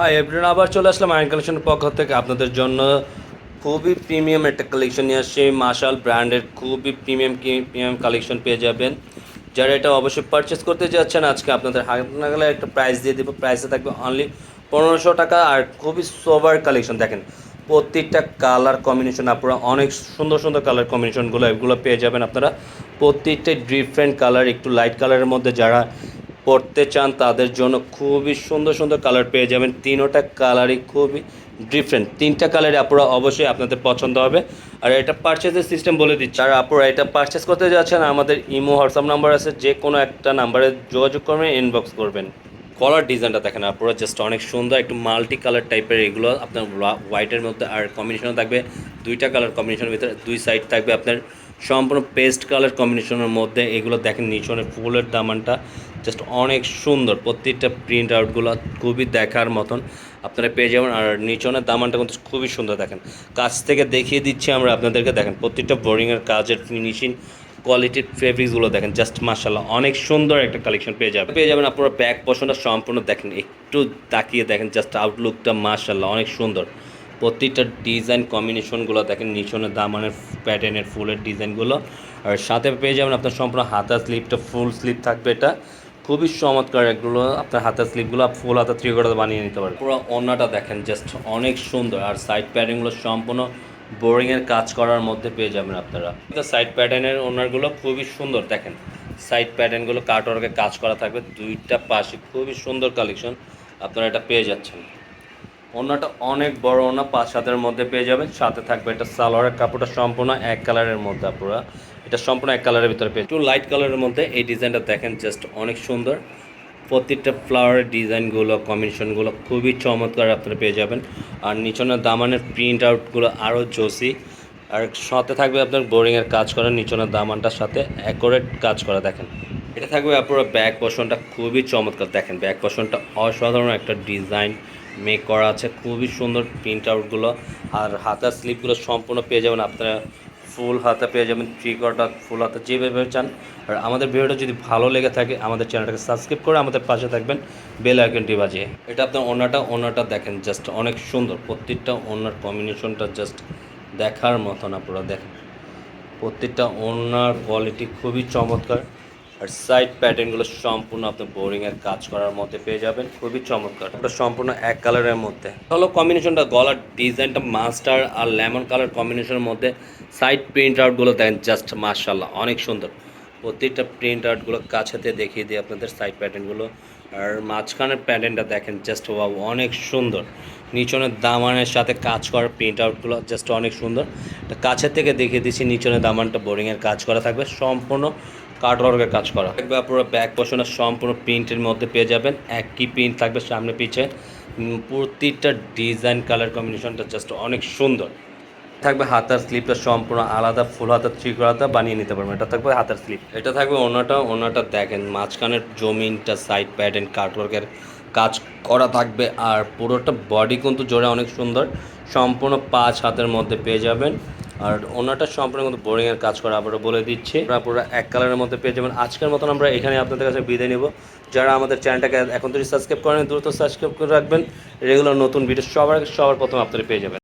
হ্যাঁ এভরিন আবার চলে আসলাম আয়ন কালেকশনের পক্ষ থেকে আপনাদের জন্য। খুবই প্রিমিয়াম একটা কালেকশন নিয়ে আসছে। মার্শাল ব্র্যান্ডের খুবই প্রিমিয়াম প্রিমিয়াম কালেকশন পেয়ে যাবেন। যারা এটা অবশ্যই পারচেস করতে যাচ্ছেন, আজকে আপনাদের হাত নাগালে একটা প্রাইস দিয়ে দেবো। প্রাইসে থাকবে অনলি পনেরোশো টাকা আর খুবই সোভার কালেকশন দেখেন, প্রত্যেকটা কালার কম্বিনেশন আপনারা অনেক সুন্দর সুন্দর কালার কম্বিনেশনগুলো এগুলো পেয়ে যাবেন আপনারা। প্রত্যেকটা ডিফারেন্ট কালার একটু লাইট কালারের মধ্যে যারা পড়তে চান, তাদের জন্য খুবই সুন্দর সুন্দর কালার পেয়ে যাবেন। তিনোটা কালারই খুবই ডিফারেন্ট তিনটা কালারে আপনারা অবশ্যই আপনাদের পছন্দ হবে। আর এটা পারচেজের সিস্টেম বলে দিচ্ছি। আর আপনারা এটা পারচেস করতে যাচ্ছেন, আমাদের ইমো হোয়াটসঅ্যাপ নাম্বার আছে। যে কোনো একটা নাম্বারে যোগাযোগ করবেন ইনবক্স করবেন। কলার ডিজাইনটা দেখেন আপনারা জাস্ট অনেক সুন্দর, একটু মাল্টি কালার টাইপের এগুলো আপনার হোয়াইটের মধ্যে আর কম্বিনেশন থাকবে। দুইটা কালার কম্বিনেশনের ভিতরে দুই সাইড থাকবে আপনার। সম্পূর্ণ পেস্ট কালার কম্বিনেশনের মধ্যে এগুলো দেখেন নিচনে ফুলের দামানটা। জাস্ট অনেক সুন্দর। প্রত্যেকটা প্রিন্ট আউটগুলো খুবই দেখার মতন আপনারা পেয়ে যাবেন। আর নিচনের দামানটা কিন্তু খুবই সুন্দর দেখেন। কাছ থেকে দেখিয়ে দিচ্ছি আমরা আপনাদেরকে। দেখেন, প্রত্যেকটা বোরিংয়ের কাজের ফিনিশিং কোয়ালিটির ফেব্রিক্সগুলো দেখেন। জাস্ট মার্শাল্লাহ অনেক সুন্দর একটা কালেকশন পেয়ে যাবেন। পেয়ে যাবেন আপনারা ব্যাক পশনটা সম্পূর্ণ দেখেন। একটু তাকিয়ে দেখেন জাস্ট আউটলুকটা মার্শাল্লাহ অনেক সুন্দর। প্রত্যেকটা ডিজাইন কম্বিনেশনগুলো দেখেন। নিচনের দামানের প্যাটার্নের ফুলের ডিজাইনগুলো আর সাথে পেয়ে যাবেন আপনার সম্পূর্ণ হাতা স্লিপটা ফুল স্লিপ থাকবে এটা। খুবই চমৎকার এগুলো আপনার হাতের স্লিপগুলো ফুল হাতে থ্রি বানিয়ে নিতে পারেন পুরো অন্যটা দেখেন জাস্ট অনেক সুন্দর। আর সাইড প্যাটার্নগুলো সম্পূর্ণ বোরিংয়ের কাজ করার মধ্যে পেয়ে যাবেন আপনারা। সাইড প্যাটার্নের ওনারগুলো খুবই সুন্দর, দেখেন। সাইড প্যাটার্নগুলো কাটওয়ার্কে কাজ করা থাকবে, দুইটা পাশে খুবই সুন্দর কালেকশন আপনারা এটা পেয়ে যাচ্ছেন। ওনাটা অনেক বড় ওনা পাঁচ হাতের মধ্যে পেয়ে যাবেন। সাথে থাকবে এটা সালোয়ারের কাপড়টা সম্পূর্ণ এক কালারের মধ্যে আপনারা এটা সম্পূর্ণ এক কালারের ভিতরে পেয়ে একটু লাইট কালারের মধ্যে এই ডিজাইনটা দেখেন জাস্ট অনেক সুন্দর। প্রত্যেকটা ফ্লাওয়ারের ডিজাইনগুলো কম্বিনেশনগুলো খুবই চমৎকার আপনারা পেয়ে যাবেন। আর নিচনের দামানের প্রিন্ট আউটগুলো আরও জোসি। আর সাথে থাকবে আপনার বোরিংয়ের কাজ করা নিচনের দামানটার সাথে অ্যাকোরেট কাজ করা, দেখেন। এটা থাকবে আপনার ব্যাক পোর্শনটা খুবই চমৎকার, দেখেন। ব্যাক পোর্শনটা অসাধারণ একটা ডিজাইন মেক করা আছে। খুবই সুন্দর প্রিন্ট আউটগুলো আর হাতার স্লিপগুলো সম্পূর্ণ পেয়ে যাবেন। আপনারা ফুল হাতা পেয়ে যাবেন। থ্রি কোয়ার্টার ফুল হাতা যেভাবে চান। আর আমাদের ভিডিওটা যদি ভালো লেগে থাকে, আমাদের চ্যানেলটাকে সাবস্ক্রাইব করে আমাদের পাশে থাকবেন। বেল আইকনটি বাজিয়ে। এটা আপনার ওনাটা ওনাটা দেখেন জাস্ট অনেক সুন্দর। প্রত্যেকটা ওনার কম্বিনেশনটা জাস্ট দেখার মতন আপনারা দেখেন। প্রত্যেকটা ওনার কোয়ালিটি খুবই চমৎকার। আর সাইড প্যাটার্নগুলো সম্পূর্ণ আপনি বোরিংয়ের কাজ করার মধ্যে পেয়ে যাবেন। খুবই চমৎকার। ওটা সম্পূর্ণ এক কালারের মধ্যে। হলো কম্বিনেশনটা গলার ডিজাইনটা মাস্টার আর লেমন কালার কম্বিনেশনের মধ্যে সাইড প্রিন্ট আউটগুলো দেন জাস্ট মার্শাল্লাহ অনেক সুন্দর। প্রত্যেকটা প্রিন্ট আউটগুলো কাছেতে দেখিয়ে দিই আপনাদের সাইড প্যাটার্নগুলো আর মাঝখানের প্যাটার্নটা দেখেন জাস্ট ওয়াও অনেক সুন্দর। নিচনের দামানের সাথে কাজ করা প্রিন্ট আউটগুলো জাস্ট অনেক সুন্দর। কাছের থেকে দেখিয়ে দিচ্ছি, নিচনের দামানটা বোরিংয়ের কাজ করা থাকবে। সম্পূর্ণ কাটওয়ার্কের কাজ করা। থাকবে আপনারা ব্যাক পোর্শনের সম্পূর্ণ প্রিন্টের মধ্যে পেয়ে যাবেন। একই প্রিন্ট থাকবে সামনে পিছে। প্রতিটা ডিজাইন কালার কম্বিনেশনটা জাস্ট অনেক সুন্দর। থাকবে হাতার স্লিপটা সম্পূর্ণ আলাদা ফুল হাতার থ্রি হাতা বানিয়ে নিতে পারবেন। এটা থাকবে হাতার স্লিপ এটা থাকবে ওনাটা ওনাটা দেখেন, মাঝখানের জমিনটা সাইড প্যাটার্ন কাটওয়ার্কের কাজ করা থাকবে। আর পুরোটা বডি কিন্তু জোরে অনেক সুন্দর। সম্পূর্ণ পাঁচ হাতের মধ্যে পেয়ে যাবেন। আর ওনাটা সম্পূর্ণ কিন্তু বোরিংয়ের কাজ করা আবারও বলে দিচ্ছি। পুরো এক কালারের মধ্যে পেয়ে যাবেন। আজকের মতন আমরা এখানে আপনাদের কাছে বিদায় নেব। যারা আমাদের চ্যানেলটাকে এখন থেকে সাবস্ক্রাইব করেন দ্রুত সাবস্ক্রাইব করে রাখবেন। রেগুলার নতুন ভিডিও সবার সবার প্রথম আপনারা পেয়ে যাবেন।